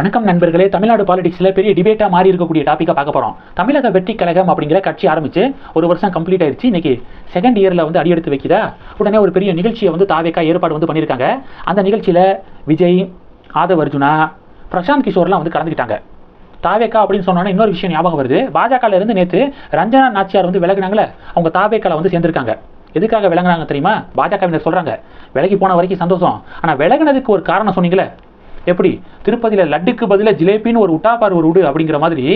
வணக்கம் நண்பர்களே. தமிழ்நாடு பாலிடிக்ஸில் பெரிய டிபேட்டாக மாறி இருக்கக்கூடிய டாப்பிக்கை பார்க்க போகிறோம் தமிழக வெற்றி கழகம் அப்படிங்கிற கட்சி ஆரம்பிச்சு ஒரு வருஷம் கம்ப்ளீட் ஆயிடுச்சு இன்னைக்கு செகண்ட் இயரில் வந்து அடியெடுத்து வைக்குதா? உடனே ஒரு பெரிய நிகழ்ச்சியை வந்து தாவேக்கா ஏற்பாடு வந்து பண்ணியிருக்காங்க. அந்த நிகழ்ச்சியில் விஜய் ஆதவ் அர்ஜுனா பிரசாந்த் கிஷோர்லாம் வந்து கலந்துக்கிட்டாங்க. தாவேக்கா அப்படின்னு சொன்னோன்னே இன்னொரு விஷயம் ஞாபகம் வருது. பாஜகலேருந்து நேற்று ரஞ்சனா நாச்சியார் வந்து விலகினாங்களே அவங்க தாவேக்கால வந்து சேர்ந்திருக்காங்க. எதுக்காக விளங்குனாங்க தெரியுமா? பாஜகவினர் சொல்கிறாங்க விலகி போன வரைக்கும் சந்தோஷம். ஆனால் விலகினதுக்கு ஒரு காரணம் சொன்னீங்களே. எப்படி? திருப்பதியில் லட்டுக்கு பதிலாக ஜிலேபின்னு ஒரு உட்டாப்பார் ஒரு உடு அப்படிங்கிற மாதிரி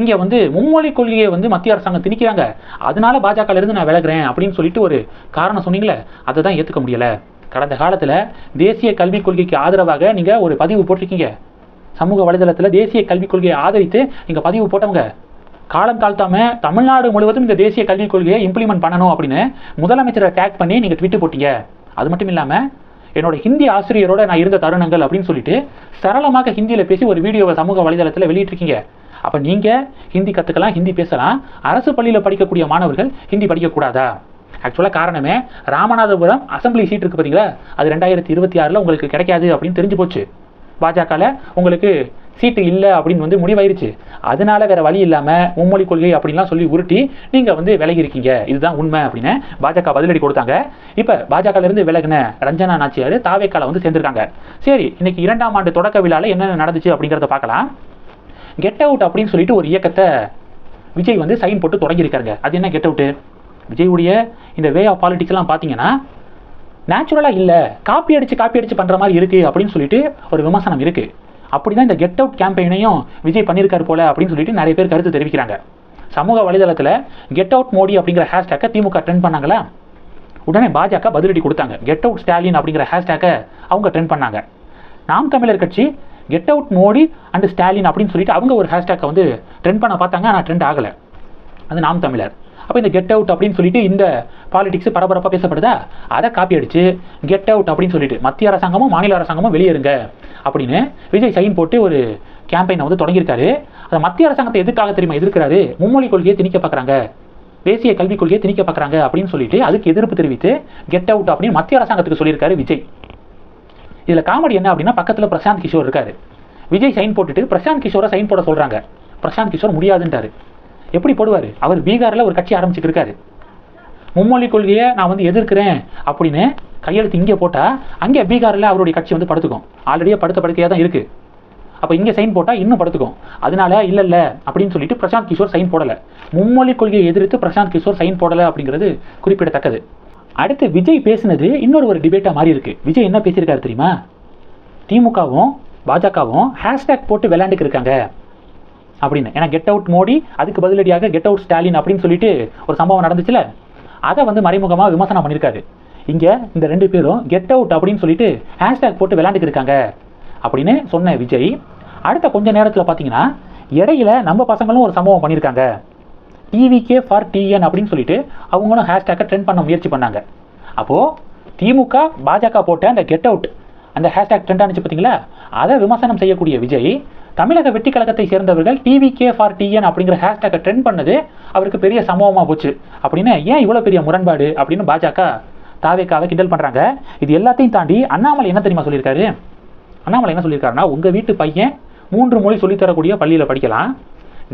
இங்கே வந்து மும்மொழி கொள்கையை வந்து மத்திய அரசாங்கம் திணிக்கிறாங்க. அதனால பாஜகலேருந்து நான் விலகிறேன் அப்படின்னு சொல்லிட்டு ஒரு காரணம் சொன்னீங்களே அதை தான் ஏற்றுக்க முடியலை. கடந்த காலத்தில் தேசிய கல்விக் கொள்கைக்கு ஆதரவாக நீங்கள் ஒரு பதிவு போட்டிருக்கீங்க. சமூக வலைதளத்தில் தேசிய கல்விக் கொள்கையை ஆதரித்து நீங்கள் பதிவு போட்டவங்க. காலம் தாழ்த்தாம தமிழ்நாடு முழுவதும் இந்த தேசிய கல்விக் கொள்கையை இம்ப்ளிமெண்ட் பண்ணணும் அப்படின்னு முதலமைச்சரை டேக் பண்ணி நீங்கள் ட்விட்டு போட்டீங்க. அது மட்டும் இல்லாமல் என்னோட ஹிந்தி ஆசிரியரோட நான் இருந்த தருணங்கள் அப்படின்னு சொல்லிட்டு சரளமாக ஹிந்தியில் பேசி ஒரு வீடியோவை சமூக வலைதளத்தில் வெளியிட்டிருக்கீங்க. அப்போ நீங்கள் ஹிந்தி கற்றுக்கலாம் ஹிந்தி பேசலாம். அரசு பள்ளியில் படிக்கக்கூடிய மாணவர்கள் ஹிந்தி படிக்கக்கூடாதா ஆக்சுவலாக காரணமே ராமநாதபுரம் அசம்பிளி சீட் இருக்குது பார்த்தீங்களா அது ரெண்டாயிரத்தி இருபத்தி ஆறில் உங்களுக்கு கிடைக்காது அப்படின்னு தெரிஞ்சு போச்சு. பாஜகவில் உங்களுக்கு சீட்டு இல்லை அப்படின்னு வந்து முடிவாயிருச்சு. அதனால வேற வழி இல்லாமல் மும்மொழி கொள்கை அப்படின்லாம் சொல்லி உருட்டி நீங்கள் வந்து விலகி இருக்கீங்க. இதுதான் உண்மை அப்படின்னு பாஜக பதிலடி கொடுத்தாங்க. இப்போ பாஜகலேருந்து விலகின ரஞ்சனா நாச்சியார் தாவேக்கால வந்து சேர்ந்திருக்காங்க. சரி இன்னைக்கு இரண்டாம் ஆண்டு தொடக்க விழாவில் என்னென்ன நடந்துச்சு அப்படிங்கிறத பார்க்கலாம். கெட் அவுட் அப்படின்னு சொல்லிட்டு ஒரு இயக்கத்தை விஜய் வந்து சைன் போட்டு தொடங்கியிருக்காருங்க அது என்ன கெட் அவுட்டு விஜயுடைய இந்த வே ஆஃப் பாலிட்டிக்ஸ்லாம் பார்த்தீங்கன்னா நேச்சுரலாக இல்லை. காப்பி அடித்து காப்பி அடித்து பண்ணுற மாதிரி இருக்குது அப்படின்னு சொல்லிட்டு ஒரு விமர்சனம் இருக்குது அப்படி தான் இந்த கெட் அவுட் கேம்பெயினையும் விஜய் பண்ணியிருக்காரு போல அப்படின்னு சொல்லிட்டு நிறைய பேர் கருத்து தெரிவிக்கிறாங்க. சமூக வலைதளத்தில் கெட் அவுட் மோடி அப்படிங்கிற ஹேஷ்டேக்கை திமுக ட்ரெண்ட் பண்ணாங்களா? உடனே பாஜக பதிலடி கொடுத்தாங்க. கெட் அவுட் ஸ்டாலின் அப்படிங்கிற ஹேஷ்டேக்கை அவங்க ட்ரெண்ட் பண்ணாங்க. Naam Tamilar Katchi get out Modi and Stalin அப்படின்னு சொல்லிட்டு அவங்க ஒரு ஹேஷ்டேக்கை வந்து ட்ரெண்ட் பண்ண பார்த்தாங்க ஆனால் ட்ரெண்ட் ஆகலை. அது நாம் தமிழர். அப்போ இந்த கெட் அவுட் அப்படின்னு சொல்லிட்டு இந்த பாலிடிக்ஸ் பரபரப்பாக பேசப்படுதா? அதை காப்பி அடிச்சு கெட் அவுட் அப்படின்னு சொல்லிட்டு மத்திய அரசாங்கமும் மாநில அரசாங்கமும் வெளியேறுங்க அப்படின்னு விஜய் சைன் போட்டு ஒரு கேம்பெயினை வந்து தொடங்கியிருக்காரு. அதை மத்திய அரசாங்கத்தை எதுக்காக தெரியுமா எதிர்க்கிறாரு? மும்மொழி கொள்கையை திணிக்க பார்க்குறாங்க தேசிய கல்விக் கொள்கையை திணிக்க பார்க்குறாங்க அப்படின்னு சொல்லிட்டு அதுக்கு எதிர்ப்பு தெரிவித்து கெட் அவுட் அப்படின்னு மத்திய அரசாங்கத்துக்கு சொல்லியிருக்காரு விஜய். இதில் காமெடி என்ன அப்படின்னா பக்கத்தில் பிரசாந்த் கிஷோர் இருக்காரு. விஜய் சைன் போட்டுட்டு பிரசாந்த் கிஷோரை சைன் போட சொல்கிறாங்க பிரசாந்த் கிஷோர் முடியாதுன்ட்டாரு. எப்படி போடுவார்? அவர் பீகாரில் ஒரு கட்சி ஆரம்பிச்சுட்டு இருக்காரு. மும்மொழி கொள்கையை நான் வந்து எதிர்க்கிறேன் அப்படின்னு கையெழுத்து இங்கே போட்டால் அங்கே பீகாரில் அவருடைய கட்சி வந்து படுத்துக்கும். ஆல்ரெடியே படுத்த படுக்கையாக தான் இருக்குது அப்போ இங்கே சைன் போட்டால் இன்னும் படுத்துக்கும். அதனால இல்லை இல்லை அப்படின்னு சொல்லிட்டு பிரசாந்த் கிஷோர் சைன் போடலை. மும்மொழி கொள்கையை எதிர்த்து பிரசாந்த் கிஷோர் சைன் போடலை அப்படிங்கிறது குறிப்பிடத்தக்கது. அடுத்து விஜய் பேசினது இன்னொரு ஒரு டிபேட்டாக மாறி இருக்கு. விஜய் என்ன பேசியிருக்காரு தெரியுமா? திமுகவும் பாஜகவும் ஹேஷ்டேக் போட்டு விளையாண்டுக்கு இருக்காங்க. அப்படின்னு. ஏன்னா கெட் அவுட் மோடி அதுக்கு பதிலடியாக கெட் அவுட் ஸ்டாலின் அப்படின்னு சொல்லிட்டு ஒரு சம்பவம் நடந்துச்சுல? அதை வந்து மறைமுகமாக விமர்சனம் பண்ணியிருக்காரு இங்கே இந்த ரெண்டு பேரும் கெட் அவுட் அப்படின்னு சொல்லிட்டு ஹேஷ்டேக் போட்டு விளாண்டுக்கு இருக்காங்க அப்படின்னு சொன்ன விஜய் அடுத்த கொஞ்ச நேரத்தில் பார்த்தீங்கன்னா இடையில நம்ம பசங்களும் ஒரு சம்பவம் பண்ணியிருக்காங்க டிவிகே ஃபார் டிஎன் அப்படின்னு சொல்லிட்டு அவங்களும் ஹேஷ்டேக்கை ட்ரெண்ட் பண்ண முயற்சி பண்ணாங்க. அப்போது திமுக பாஜக போட்ட அந்த கெட் அவுட் அந்த ஹேஷ்டேக் ட்ரெண்ட் ஆனிச்சு பார்த்தீங்களா அதை விமர்சனம் செய்யக்கூடிய விஜய் தமிழக வெட்டி கழகத்தை சேர்ந்தவர்கள் டிவிகே ஃபார் டிஎன் அப்படிங்கிற ஹேஷ்டேக்கை ட்ரெண்ட் பண்ணது அவருக்கு பெரிய சம்பவமாக போச்சு. அப்படின்னு ஏன் இவ்வளோ பெரிய முரண்பாடு அப்படின்னு பாஜக தாவேக்காவை கிண்டல் பண்ணுறாங்க இது எல்லாத்தையும் தாண்டி அண்ணாமலை என்ன தெரியுமா சொல்லியிருக்காரு? அண்ணாமலை என்ன சொல்லியிருக்காருன்னா உங்கள் வீட்டு பையன் மூன்று மொழி சொல்லித்தரக்கூடிய பள்ளியில் படிக்கலாம்.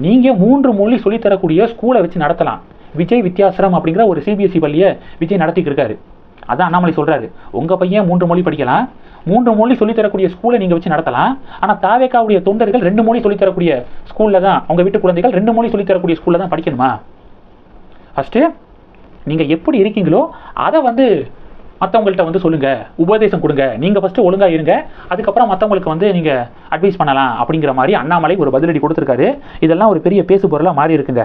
நீங்கள் மூன்று மொழி சொல்லித்தரக்கூடிய ஸ்கூலை வச்சு நடத்தலாம். விஜய் வித்யாசிரம் அப்படிங்கிற ஒரு சிபிஎஸ்சி பள்ளியை விஜய் நடத்திட்டு இருக்காரு. அதான் அண்ணாமலை சொல்கிறாரு உங்கள் பையன் மூன்று மொழி படிக்கலாம். மூன்று மொழி சொல்லித்தரக்கூடிய ஸ்கூலை நீங்கள் வச்சு நடத்தலாம். ஆனால் தாவேக்காவுடைய தொண்டர்கள் ரெண்டு மொழி சொல்லித்தரக்கூடிய ஸ்கூலில் தான் அவங்க வீட்டு குழந்தைகள் ரெண்டு மொழி சொல்லித்தரக்கூடிய ஸ்கூலில் தான் படிக்கணுமா? ஃபஸ்ட்டு நீங்கள் எப்படி இருக்கீங்களோ அதை வந்து மற்றவங்கள்ட்ட வந்து சொல்லுங்கள் உபதேசம் கொடுங்க. நீங்கள் ஃபஸ்ட்டு ஒழுங்காக இருங்க. அதுக்கப்புறம் மற்றவங்களுக்கு வந்து நீங்கள் அட்வைஸ் பண்ணலாம் அப்படிங்கிற மாதிரி அண்ணாமலை ஒரு பதிலடி கொடுத்துருக்காரு. இதெல்லாம் ஒரு பெரிய பேசு பொருளாக மாறி இருக்குங்க